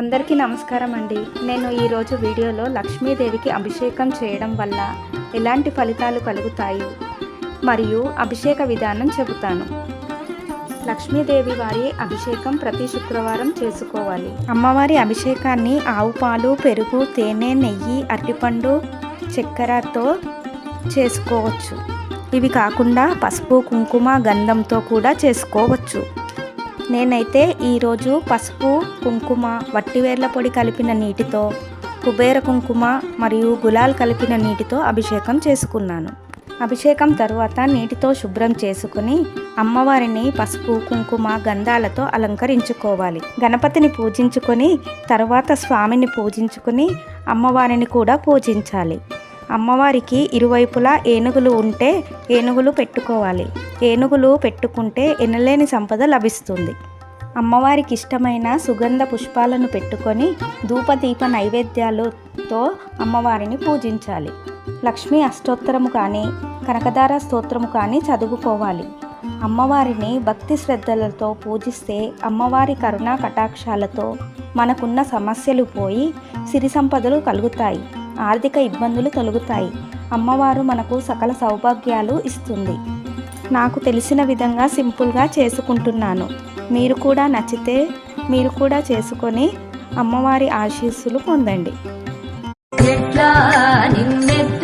అందరికీ నమస్కారం అండి. నేను ఈరోజు వీడియోలో లక్ష్మీదేవికి అభిషేకం చేయడం వల్ల ఎలాంటి ఫలితాలు కలుగుతాయి మరియు అభిషేక విధానం చెబుతాను. లక్ష్మీదేవి వారి అభిషేకం ప్రతి శుక్రవారం చేసుకోవాలి. అమ్మవారి అభిషేకాన్ని ఆవు పాలు పెరుగు తేనె నెయ్యి అరటిపండు చక్కెరతో చేసుకోవచ్చు. ఇవి కాకుండా పసుపు కుంకుమ గంధంతో కూడా చేసుకోవచ్చు. నేనైతే ఈరోజు పసుపు కుంకుమ వట్టివేర్ల పొడి కలిపిన నీటితో కుబేర కుంకుమ మరియు గులాల్ కలిపిన నీటితో అభిషేకం చేసుకున్నాను. అభిషేకం తరువాత నీటితో శుభ్రం చేసుకుని అమ్మవారిని పసుపు కుంకుమ గంధాలతో అలంకరించుకోవాలి. గణపతిని పూజించుకొని తర్వాత స్వామిని పూజించుకొని అమ్మవారిని కూడా పూజించాలి. అమ్మవారికి ఇరువైపులా ఏనుగులు ఉంటే ఏనుగులు పెట్టుకోవాలి. ఏనుగులు పెట్టుకుంటే ఎనలేని సంపద లభిస్తుంది. అమ్మవారికి ఇష్టమైన సుగంధ పుష్పాలను పెట్టుకొని ధూపదీప నైవేద్యాలతో అమ్మవారిని పూజించాలి. లక్ష్మీ అష్టోత్తరము కానీ కనకదార స్తోత్రము కానీ చదువుకోవాలి. అమ్మవారిని భక్తి శ్రద్ధలతో పూజిస్తే అమ్మవారి కరుణా కటాక్షాలతో మనకున్న సమస్యలు పోయి సిరి సంపదలు కలుగుతాయి. ఆర్థిక ఇబ్బందులు తొలగుతాయి. అమ్మవారు మనకు సకల సౌభాగ్యాలు ఇస్తుంది. నాకు తెలిసిన విధంగా సింపుల్గా చేసుకుంటున్నాను. మీరు కూడా నచ్చితే మీరు కూడా చేసుకొని అమ్మవారి ఆశీస్సులు పొందండి. ఎట్లా నిన్నెత్తుకొందు